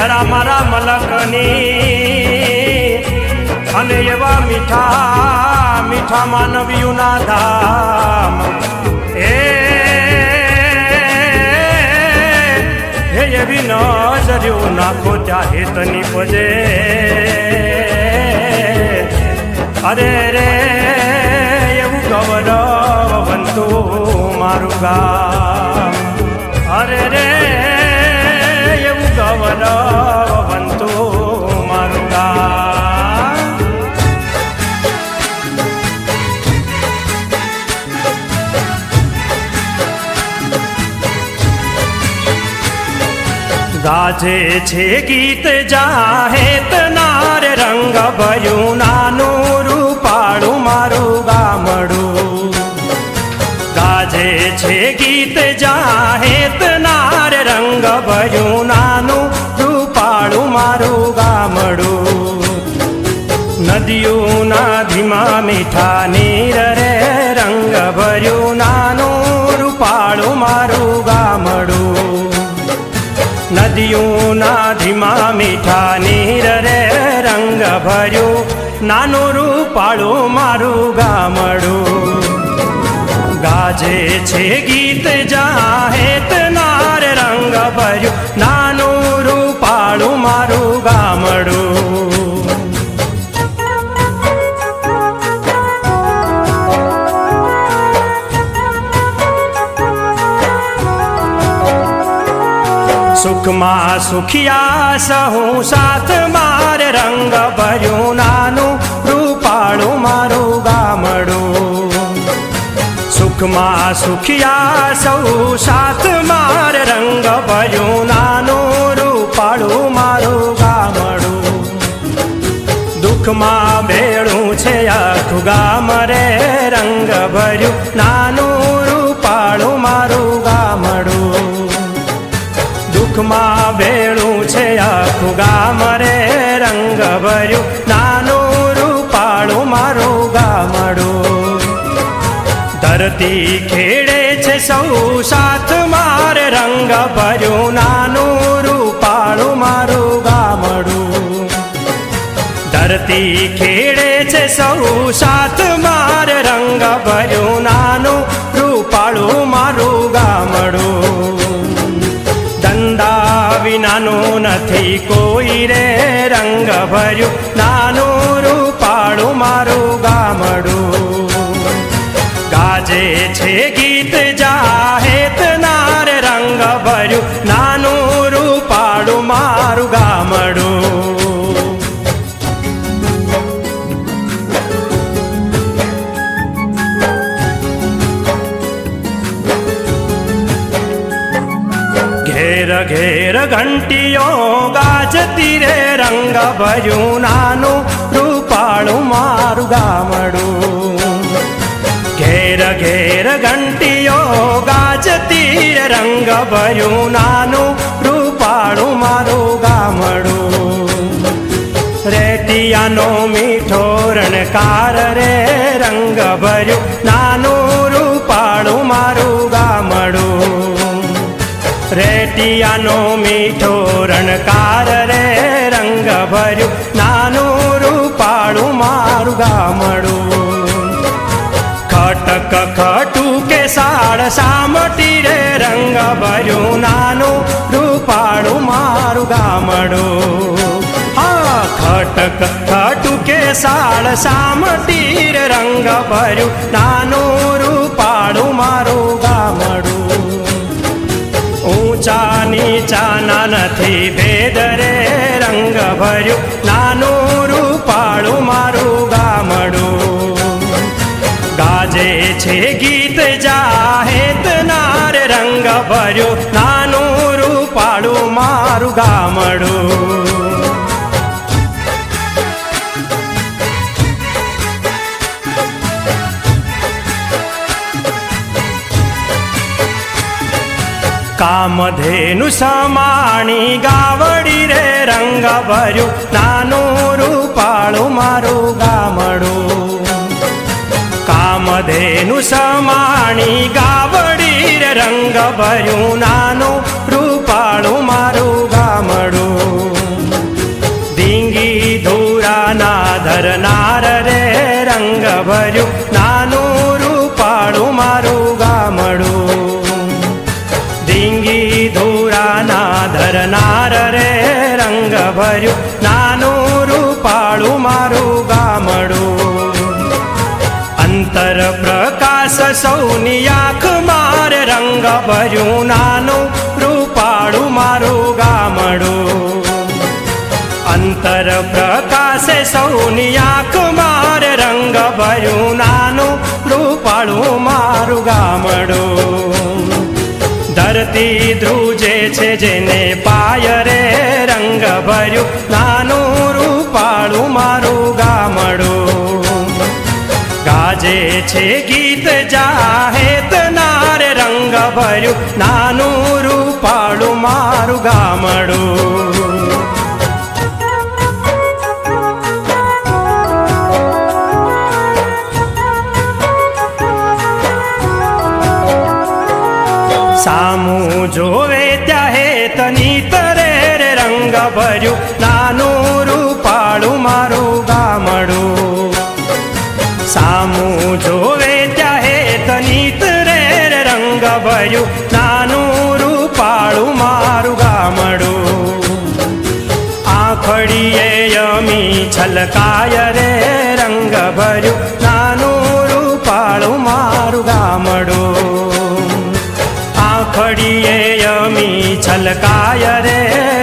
ધરા મારા મલકની. અને એવા મીઠા મીઠા માનવીઓના ધામ. એ એવી નજર્યો નાખો ચાહે તની પજે. અરે રે, એવું ગૌરવંતું મારું ગા અરે રે ગાજે છે ગીત જાહેત નાર રંગ ભયું નાનું રૂપાળું મારું ગામડું. ગાજે છે ગીત જાહેત નાર રંગ ભયું નાનું રૂપાળું મારું ગામડું. નદીઓના ધીમા મીઠા નીર રે રંગ ભર્યું નાનું નદીઓના ધીમા મીઠા નીર રે રંગ ભર્યું નાનું રૂપાળું મારું ગામડું ગાજે છે ગીત જાહેત નાર રંગ ભર્યું નાનું રૂપાળું મારું ગામડું સુખમાં સુખિયા સહુ સાથ માર રંગ ભર્યું નાનું, રૂપાળું મારું ગામડું. સુખમાં સુખિયા સૌ સાથ માર રંગ ભર્યું નાનું, રૂપાળું મારું ગામડું. દુઃખમાં ભેળું છે આખું ગામ રે, રંગ ભર્યું નાનું, રૂપાળું મારું ગામડું. દુઃખમાં ભેળું છે, આખું ગામ રે રંગ ભર્યું. નાનું રૂપાળું મારું ગામડું ધરતી ખેડે છે, સૌ સાથ મારે રંગ ભર્યું. નાનું રૂપાળું મારું ગામડું ધરતી ખેડે છે, સૌ સાથ મારે રંગ ભર્યું. નાનું રૂપાળું મારું કોઈ રે રંગ ભર્યું નાનું રૂપાળું મારું ઘેર ઘેર ઘંટીઓ ગાજતી રે રંગ ભર્યું નાનું રૂપાળું મારું ગામડું. ઘેર ઘેર ઘંટીઓ ગાજતી રે રંગ ભર્યું નાનું રૂપાળું મારું ગામડું. રેટિયાનો મીઠો રણકાર રે રંગ ભર્યું રેટિયાનો મીઠો રણકાર રે રંગ ભર્યું નાનું રૂપાળું મારું ગામડું. ખટક ખટું કે સાળ સામટી રે રંગ ભર્યું નાનું રૂપાળું મારું ગામડું. હા, ખટક ખટું કે સાળ સામટી રે રંગ ભર્યું નાનું રૂપાળું મારું નથી ભેદરે રંગ ભર્યું. નાનું રૂપાળું મારું ગામડું. ગાજે છે ગીત જાહેત નાર રંગ ભર્યું. નાનું રૂપાળું મારું ગામડું. કામધેનુ સમાણી ગાવડી રે રંગ ભર્યું નાનું રૂપાળું મારું ગામડું કામધેનુ સમાણી ગાવડી રે રંગ ભર્યું નાનું ભર્યું નાનું રૂપાળું મારું ગામડું અંતર પ્રકાશ સૌની આંખ માર રંગ ભર્યું નાનું રૂપાળું મારું ગામડું અંતર પ્રકાશે સૌની આંખ માર રંગ ભર્યું નાનું રૂપાળું મારું ગામડું ધરતી ધ્રુજે છે જેને પાયરે રંગ ભર્યું. નાનું રૂપાળું મારું ગામડું. ગાજે છે ગીત જાહેત, નારે રંગ ભર્યું. નાનું રૂપાળું મારું ગામડું. જોવે ત્યાં હેતની તરે રે રંગ ભર્યું. નાનું રૂપાળું મારું ગામડું. સામું જોવે ત્યાં હેતની તરે રે રંગ ભર્યું. નાનું રૂપાળું મારું ગામડું. આખડીએ યમી છલકાય રે રંગ ભર્યું. નાનું રૂપાળું મારું ગામડું. આખડીએ યમી છલકાય રે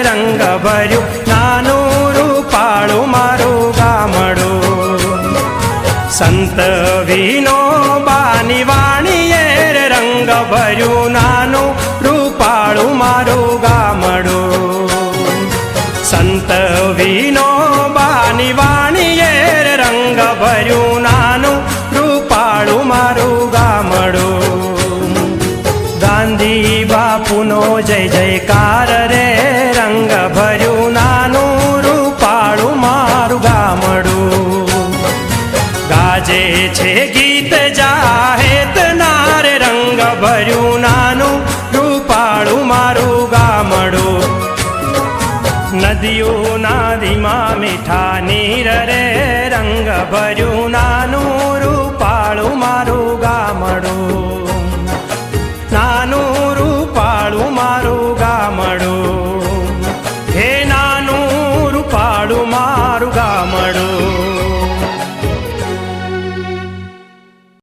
રંગ ભર્યું નાનું રૂપાળું મારું ગામડું સંત વિનો બાની વાણીએ રે રંગ ભર્યું નાનું રૂપાળું મારું ગામડું સંત વિનો બાની વાણીએ રંગ ભર્યું નાનું રૂપાળું મારું ગામડું જય જયકાર રે, રંગ ભર્યું નાનું રૂપાળું મારું ગામડું. ગાજે છે ગીત જાહેત નારે રંગ ભર્યું નાનું રૂપાળું મારું ગામડું. નદીઓના ધીમા મીઠા નીર રે, રંગ ભર્યું નાનું